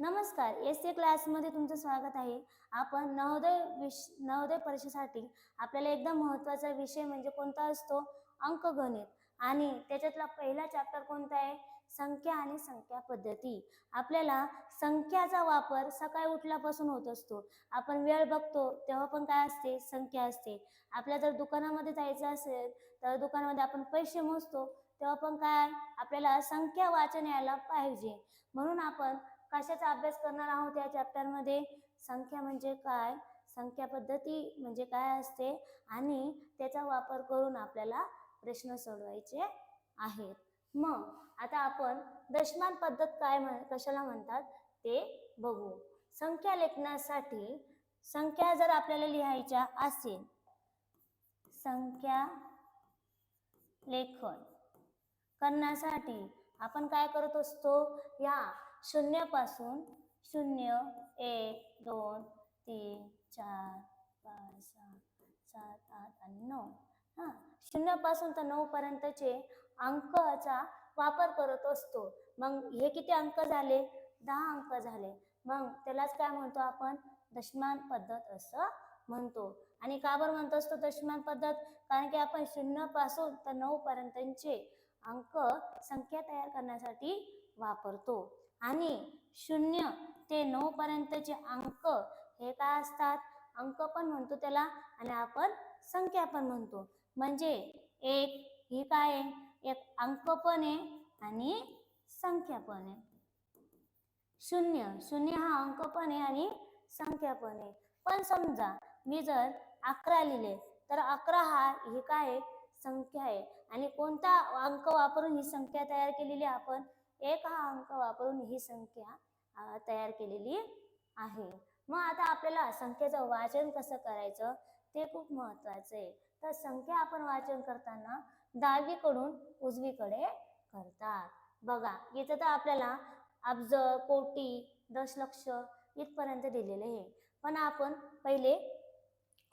नमस्कार S A क्लासमध्ये तुमचं स्वागत आहे. आपण नवोदय विश नवोदय परीक्षेसाठी आपल्याला एकदम महत्त्वाचा विषय म्हणजे कोणता असतो? अंकगणित आणि त्याच्यातला पहिला चॅप्टर कोणता आहे? संख्या आणि संख्या पद्धती. आपल्याला संख्याचा वापर सकाळी उठल्यापासून होत असतो. आपण वेळ बघतो तेव्हा पण काय असते? संख्या असते. आपल्या जर दुकानामध्ये जायचं असेल तर दुकानामध्ये आपण पैसे मोजतो तेव्हा पण काय? आपल्याला संख्या वाचन यायला पाहिजे. म्हणून आपण कशाचा अभ्यास करणार आहोत या चॅप्टरमध्ये संख्या म्हणजे काय? संख्या पद्धती म्हणजे काय असते? आणि त्याचा वापर करून आपल्याला प्रश्न सोडवायचे आहेत. मग आता आपण दशमान पद्धत काय म्हण कशाला म्हणतात? ते बघू. संख्या लेखनासाठी संख्या जर आपल्याला लिहायच्या असेल संख्या लेखन करण्यासाठी आपण काय करत असतो? या शून्यापासून शून्य एक दोन तीन चार पाच सहा सात आठ आणि नऊ. हां शून्यापासून तर नऊ पर्यंतचे अंकाचा वापर करत असतो. मग हे किती अंक झाले? दहा अंक झाले. मग त्यालाच काय म्हणतो आपण? दशमान पद्धत असं म्हणतो. आणि का बरं म्हणत असतो दशमान पद्धत? कारण की आपण शून्यापासून तर नऊ पर्यंतचे अंक संख्या तयार करण्यासाठी वापरतो. आणि शून्य ते नऊ पर्यंतचे अंक हे काय असतात? अंक पण म्हणतो त्याला आणि आपण संख्या पण म्हणतो. म्हणजे एक ही काय आहे? एक अंक पण आहे आणि संख्या पण आहे. शून्य शून्य हा अंक पण आहे आणि संख्या पण आहे. पण समजा मी जर अकरा लिहिले तर अकरा हा ही काय आहे? संख्या आहे. आणि कोणता अंक वापरून ही संख्या तयार केलेली आपण? एक हा अंक वापरून ही संख्या तयार केलेली आहे. मग आता आपल्याला संख्येचं वाचन कसं करायचं ते खूप महत्वाचं आहे. तर संख्या आपण वाचन करताना डावीकडून उजवीकडे करतात. बघा इथं तर आपल्याला अब्ज कोटी दशलक्ष इथपर्यंत दिलेले आहे. पण आपण पहिले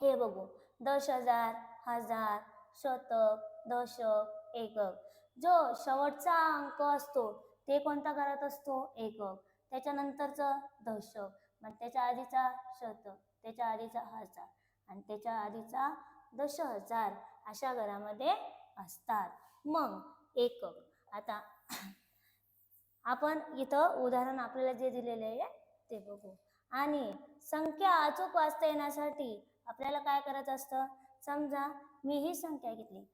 हे बघू. दश हजार हजार शतक दशक एकक. जो शेवटचा अंक असतो ते कोणता करत असतो? एकक त्याच्यानंतरचं दशक मग त्याच्या आधीचा शतक त्याच्या आधीचा हजार. आणि त्याच्या आधीचा दश हजार अशा घरामध्ये असतात. मग एकक आता आपण इथं उदाहरण आपल्याला जे दिलेले आहे ते बघू. आणि संख्या अचूक वाचता येण्यासाठी आपल्याला काय करायचं असतं? समजा मी ही संख्या घेतली.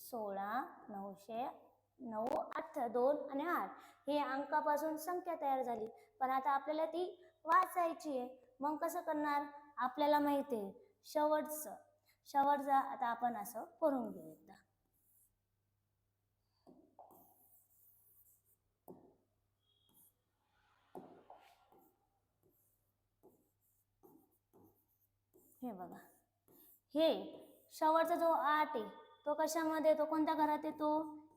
सोळा नऊशे नऊ आठ दोन आणि आठ. हे अंकापासून संख्या तयार झाली. पण आता आपल्याला ती वाचायची आहे. मग कसं करणार? आपल्याला माहिती आहे. शेवटचं. शेवटचं आता आपण असं करून घेऊ एकदा. हे बघा. हे शेवटचा जो आठ आहे तो कशामध्ये येतो कोणत्या घरात येतो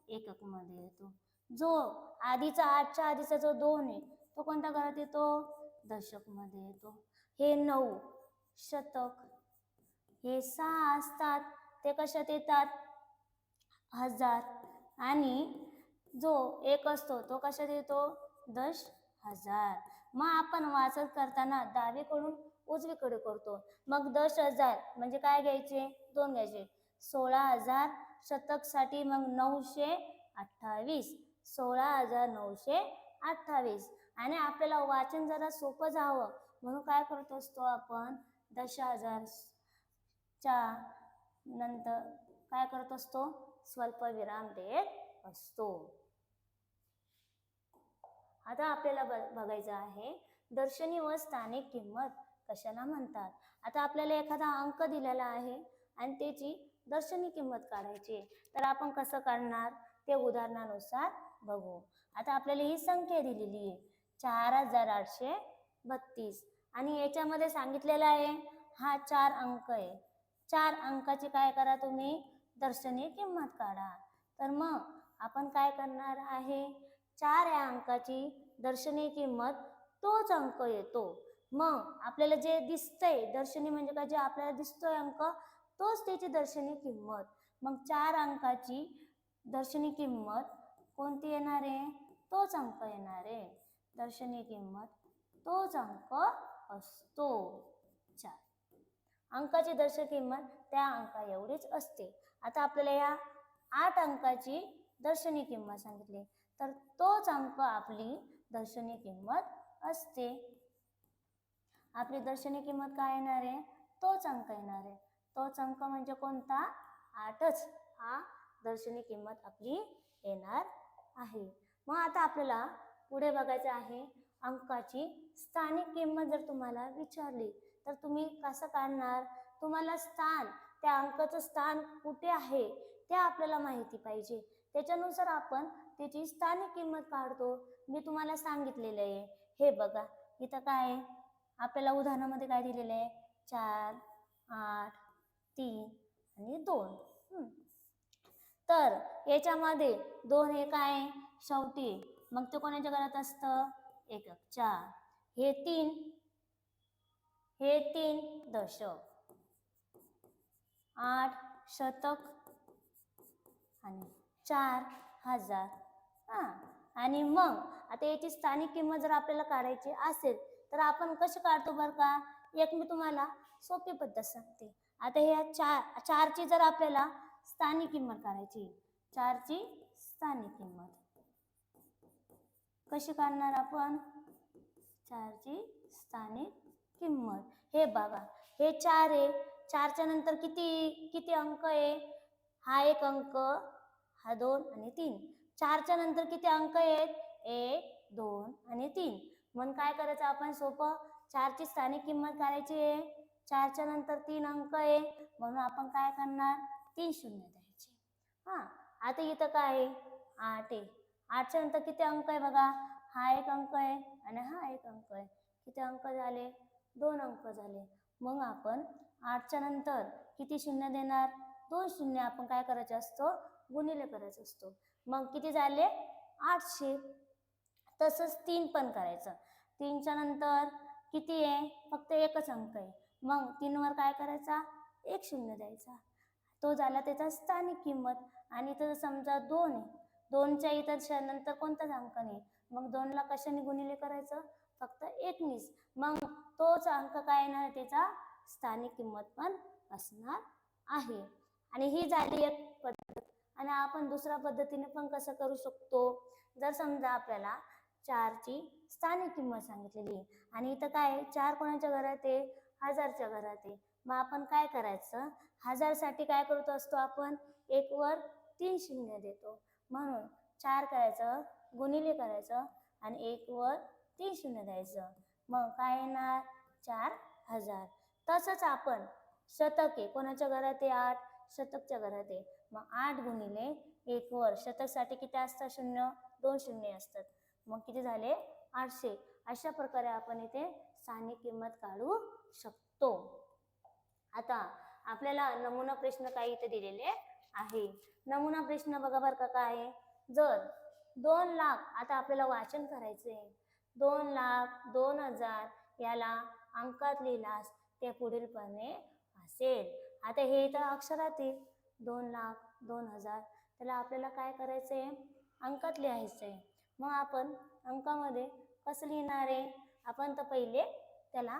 एककमध्ये येतो. जो आधीचा आठच्या आधीचा जो दोन आहे तो कोणत्या घरात येतो? दशकमध्ये येतो. हे नऊ शतक. हे सहा असतात. ते कशात येतात? हजार. आणि जो एक असतो तो कशात येतो? दश हजार. मग आपण वाचत करताना डावीकडून उजवीकडे करतो. मग दश हजार म्हणजे काय घ्यायचे? दोन घ्यायचे. सोळा हजार शतकसाठी मग नऊशे अठ्ठावीस सोळा हजार नऊशे अठ्ठावीस. आणि आपल्याला वाचन जरा सोपं जावं. म्हणून काय करत असतो आपण? दश हजार च्या नंतर काय करत असतो? स्वल्पविराम देत असतो. आता आपल्याला बघायचं आहे दर्शनी व स्थानिक किंमत कशाला म्हणतात? आता आपल्याला एखादा अंक दिलेला आहे आणि त्याची दर्शनी किंमत काढायची तर आपण कसं काढणार ते उदाहरणानुसार बघू. आता आपल्याला ही संख्या दिलेली आहे. चार हजार आठशे बत्तीस. आणि याच्यामध्ये सांगितलेलं आहे हा चार अंक आहे. चार अंकाची काय करा तुम्ही? दर्शनी किंमत काढा. तर मग आपण काय करणार आहे? चार या अंकाची दर्शनी किंमत तोच अंक येतो. मग आपल्याला जे दिसतंय दर्शनी म्हणजे काय? जे आपल्याला दिसतोय अंक तोच त्याची दर्शनी किंमत. मग चार अंकाची दर्शनी किंमत कोणती येणार आहे? तोच अंक येणार आहे. दर्शनी किंमत तोच अंक असतो. चार. अंकाची दर्शक किंमत त्या अंका एवढीच असते. आता आपल्याला या आठ अंकाची दर्शनी किंमत सांगितली. तर तोच अंक आपली दर्शनी किंमत असते. आपली दर्शनी किंमत काय येणार आहे? तोच अंक येणार आहे. तोच अंक म्हणजे कोणता? आठच. हा? दर्शनी किंमत आपली येणार आहे. मग आता आपल्याला पुढे बघायचं आहे अंकाची स्थानिक किंमत जर तुम्हाला विचारली तर तुम्ही कसं काढणार? तुम्हाला स्थान त्या अंकाचं स्थान कुठे आहे? ते आपल्याला माहिती पाहिजे. त्याच्यानुसार आपण त्याची स्थानिक किंमत काढतो. मी तुम्हाला सांगितलेलं आहे. हे बघा. इथं काय आहे? आपल्याला उदाहरणामध्ये काय दिलेलं आहे? चार आठ तीन आणि दोन. तर याच्यामध्ये दोन हे काय आहे? शेवटी. मग ते कोणाच्या घरात असतं? एक चार. हे तीन हे तीन दशक. आठ शतक आणि चार हजार. हा. आणि मग आता याची स्थानिक किंमत जर आपल्याला काढायची असेल तर आपण कशी काढतो बरं का? एक मी तुम्हाला सोपी पद्धत सांगते. आता ह्या चार चारची जर आपल्याला स्थानिक किंमत काढायची चारची स्थानिक किंमत. कशी काढणार आपण? चारची स्थानिक किंमत. हे बघा हे चार आहे. चारच्या नंतर किती किती अंक आहे? हा एक अंक हा दोन आणि तीन. चारच्या नंतर किती अंक आहेत? एक दोन आणि तीन. मग काय करायचं आपण? सोपं. चारची स्थानिक किंमत काढायची आहे. चारच्या नंतर तीन अंक आहे. म्हणून आपण काय करणार? तीन शून्य द्यायचे. हा आता इथं काय आहे? आठ आहे. आठच्या नंतर किती अंक आहे बघा? हा एक अंक आहे आणि हा एक अंक आहे. किती अंक झाले? दोन अंक झाले. मग आपण आठच्या नंतर किती शून्य देणार? दोन शून्य आपण काय करायचं असतो? गुणिले करायचं असतो. मग किती झाले? आठशे. तसंच तीन पण करायचं. तीनच्या नंतर किती आहे? फक्त एकच अंक आहे. मग तीनवर काय करायचा? एक शून्य द्यायचा. तो झाला त्याचा स्थानिक किंमत आणि इथं समजा दोन आहे. दोनच्या इतर नंतर कोणताच अंक नाही. मग दोनला कशाने गुणिले करायचं? फक्त एकनीस. मग तोच अंक काय येणार? त्याचा स्थानिक किंमत पण असणार आहे. आणि ही झाली एक पद्धत. आणि आपण दुसऱ्या पद्धतीने पण कसं करू शकतो? जर समजा आपल्याला चारची स्थानिक किंमत सांगितलेली आणि इथं काय चार कोणाच्या घरात आहे? हजारच्या घरात आहे. मग आपण काय करायचं? हजारसाठी काय करत असतो आपण? एक वर तीन शून्य देतो. म्हणून चार करायचं गुणिले करायचं आणि एक वर तीन शून्य द्यायचं. मग काय येणार? चार हजार. तसंच आपण शतक आहे. कोणाच्या घरात आहे? आठ. शतकच्या घरात आहे. मग आठ गुणिले एक वर. शतकसाठी किती असतात? शून्य. दोन शून्य असतात. मग किती झाले? आठशे. अशा प्रकारे आपण इथे स्थानिक किंमत काढू शकतो. आता आपल्याला नमुना प्रश्न काही इथे दिलेले आहे. नमुना प्रश्न बघा बरं का काय जर दोन लाख आता आपल्याला वाचन करायचे दोन लाख दोन हजार याला अंकात लिहिलास ते पुढीलपणे असेल. आता हे इथं अक्षरातील दोन लाख दोन हजार. त्याला आपल्याला काय करायचं आहे अंकात लिहायचं आहे मग आपण अंकामध्ये कसं लिहिणार आहे? आपण तर पहिले त्याला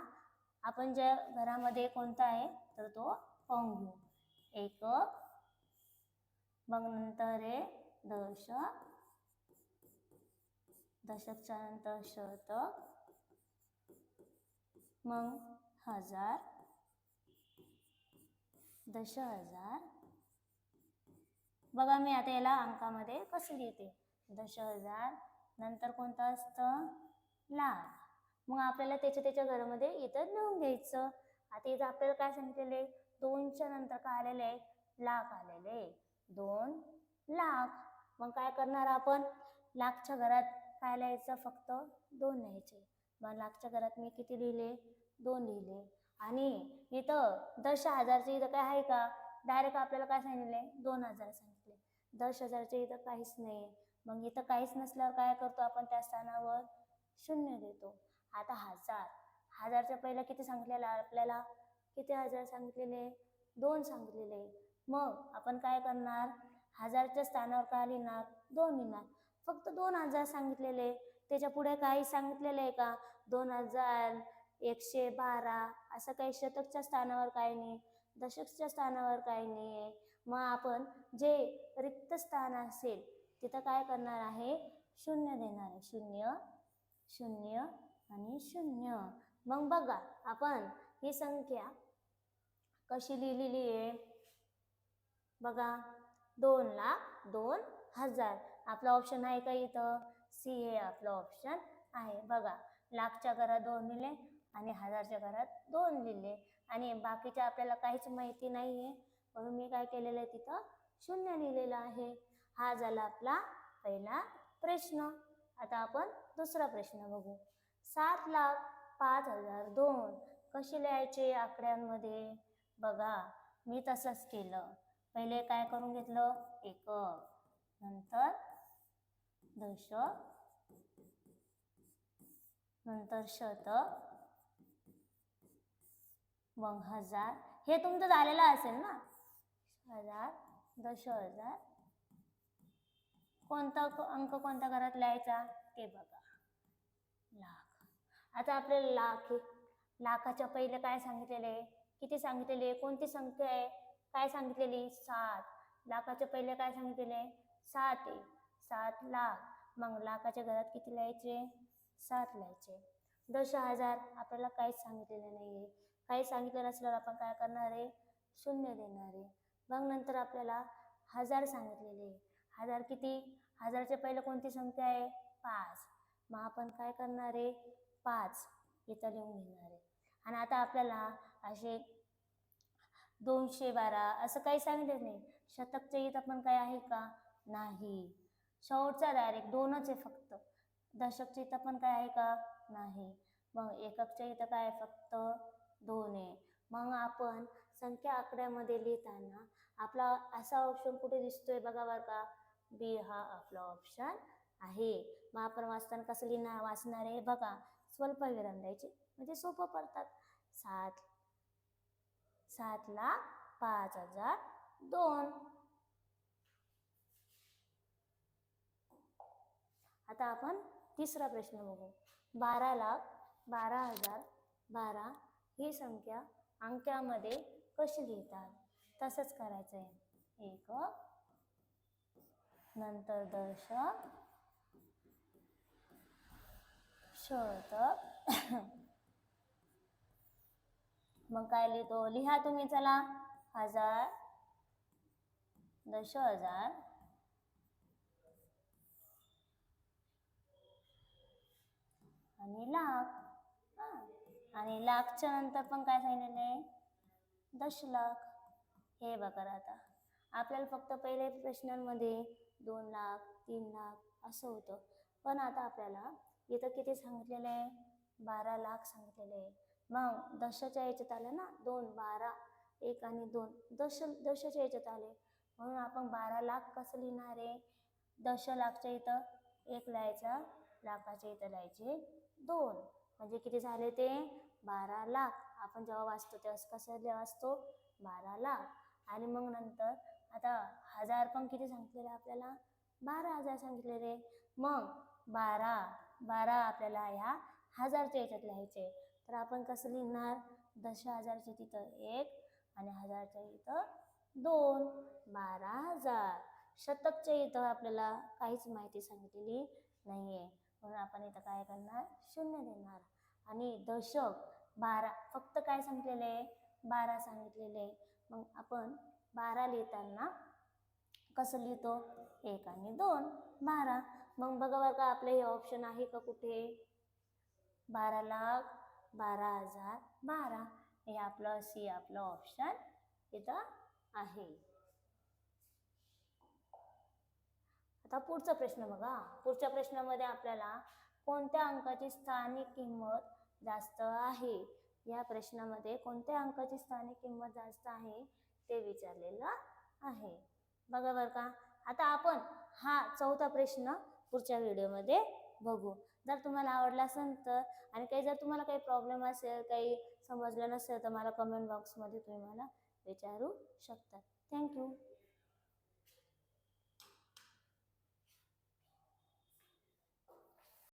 आपण ज्या घरामध्ये कोणता आहे तर तो पाहून घेऊ. एक मग नंतर आहे दशक दशकच्या नंतर शतक मग हजार. दश हजार. बघा मी आता याला अंकामध्ये कसं लिहिते. दश हजार नंतर कोणतं असतं? लाख. मग आपल्याला त्याच्या त्याच्या घरामध्ये इथं लिहून घ्यायचं. आता इथं आपल्याला काय सांगितलेलं आहे? दोनच्या नंतर काय आलेलं आहे. लाख आलेले आहे. दोन लाख. मग काय करणार आपण? लाखच्या घरात काय लिहायचं फक्त? दोन लिहायचे. मग लाखच्या घरात मी किती लिहिले? दोन लिहिले. आणि इथं दश हजारचे इथं काय आहे का? डायरेक्ट आपल्याला काय सांगितले दोन हजार सांगितले. दश हजारचे इथं काहीच नाही. मग इथं काहीच नसल्यावर काय करतो आपण? त्या स्थानावर शून्य देतो. आता हजार. हजारच्या पहिला किती सांगितलेलं आपल्याला? किती हजार सांगितलेले? दोन सांगितलेले. मग आपण काय करणार? हजारच्या स्थानावर काय लिहिणार? दोन लिहिणार. फक्त दोन हजार सांगितलेले. त्याच्या पुढे काही सांगितलेलं आहे का? दोन हजार एकशे बारा. असं काही शतकच्या स्थानावर काही नाही. दशकच्या स्थानावर काही नाही आहे मग आपण जे रिक्त स्थान असेल तिथं काय करणार आहे? शून्य देणार आहे. शून्य शून्य आणि शून्य. मग बघा आपण ही संख्या कशी लिहिलेली आहे? बघा दोन लाख दोन हजार. आपला ऑप्शन आहे का इथं? सी हे आपलं ऑप्शन आहे. बघा लाखच्या घरात दोन लिहिले आणि हजारच्या घरात दोन लिहिले. आणि बाकीच्या आपल्याला काहीच माहिती नाही आहे म्हणून मी काय केलेलं आहे तिथं? शून्य लिहिलेलं आहे. हा झाला आपला पहिला प्रश्न. आता आपण दुसरा प्रश्न बघू. सात लाख पाच हजार दोन. कसे लिहायचे आकड्यांमध्ये? बघा मी तसंच केलं. पहिले काय करून घेतलं? एकक. नंतर दशक. नंतर शतक. मग हजार. हे तुमचं झालेलं असेल ना? हजार दश हजार. कोणता अंक कोणत्या घरात लिहायचा? ते बघा. लाख. आता आपल्याला लाख लाखाच्या पहिले काय सांगितलेले? आहे किती सांगितलेले? आहे कोणती संख्या आहे? काय सांगितलेली? सात. लाखाच्या पहिले काय सांगितलेले? आहे सात आहे. सात लाख. मग लाखाच्या घरात किती लिहायचे? सात लिहायचे. दश हजार. आपल्याला काहीच सांगितलेलं नाही आहे काही सांगितलं नसल्यावर आपण काय करणार आहे? शून्य देणार आहे. मग नंतर आपल्याला हजार सांगितलेले. आहे हजार किती? हजारच्या पहिले कोणती संख्या आहे? पाच. मग आपण काय करणार आहे? पाच इथं लिहून घेणार आहे. आणि आता आपल्याला असे दोनशे बारा असं काही सांगितलं नाही. शतकच्या इथं पण काय आहे का? नाही. शेवटचा डायरेक्ट दोनच आहे फक्त. दशकच्या इथं पण काय आहे का? नाही. मग एककच्या इथं काय फक्त दोन आहे. मग आपण संख्या आकड्यामध्ये लिहिताना आपला असा ऑप्शन कुठे दिसतोय बघा बरं का? बी हा आपला ऑप्शन आहे. मग आपण वाचताना कसं लिहिणार वाचणार आहे? बघा. स्वल्पविराम द्यायचे. म्हणजे सोपं पडतात. सात सात लाख पाच हजार दोन. आता आपण तिसरा प्रश्न बघू. बारा लाख बारा हजार बारा ही संख्या अंक्यामध्ये कशी लिहितात? तसंच करायचं आहे एक नंतर दशक होतं मग काय लिहितो? लिहा तुम्ही चला. हजार दश हजार. आणि लाख. आणि लाखच्या नंतर पण काय सांगितलेलं आहे? दश लाख. हे बघा आता. आपल्याला फक्त पहिले प्रश्नांमध्ये दोन लाख तीन लाख असं होतं. पण आता आपल्याला इथं किती सांगितलेलं आहे? बारा लाख सांगितलेलं आहे. मग दशाच्या याच्यात आलं ना दोन बारा एक आणि दोन. दश दशाच्या याच्यात आले. म्हणून आपण बारा लाख कसं लिहिणार आहे? दश लाखच्या इथं एक लिहायचं लाखाच्या इथं लिहायचे दोन. म्हणजे किती झाले ते? बारा लाख. आपण जेव्हा वाचतो तेव्हा कसं वाचतो? बारा लाख. आणि मग नंतर आता हजार पण किती सांगितलेलं आपल्याला? बारा हजार सांगितलेले. मग बारा बारा आपल्याला ह्या हजारच्या याच्यात लिहायचे तर आपण कसं लिहिणार? दश हजारच्या तिथं एक आणि हजारच्या इथं दोन. बारा हजार. शतकच्या इथं आपल्याला काहीच माहिती सांगितलेली नाही आहे म्हणून आपण इथं काय करणार? शून्य देणार. आणि दशक बारा. फक्त काय सांगितलेलं आहे? बारा सांगितलेले आहे. मग आपण बारा लिहिताना कसं लिहितो? एक आणि दोन. बारा. मग बघा बरं का आपलं हे ऑप्शन आहे का कुठे? बारा लाख बारा हजार बारा. हे आपलं सी आपलं ऑप्शन इथं आहे. आता पुढचा प्रश्न बघा. पुढच्या प्रश्नामध्ये आपल्याला कोणत्या अंकाची स्थानिक किंमत जास्त आहे? या प्रश्नामध्ये कोणत्या अंकाची स्थानिक किंमत जास्त आहे? ते विचारलेलं आहे. बघा बरं का. आता आपण हा चौथा प्रश्न पुढच्या व्हिडिओमध्ये बघू. जर तुम्हाला आवडला असेल तर आणि काही जर तुम्हाला काही प्रॉब्लेम असेल काही समजलं नसेल तर मला कमेंट बॉक्समध्ये तुम्ही मला विचारू शकता. थँक्यू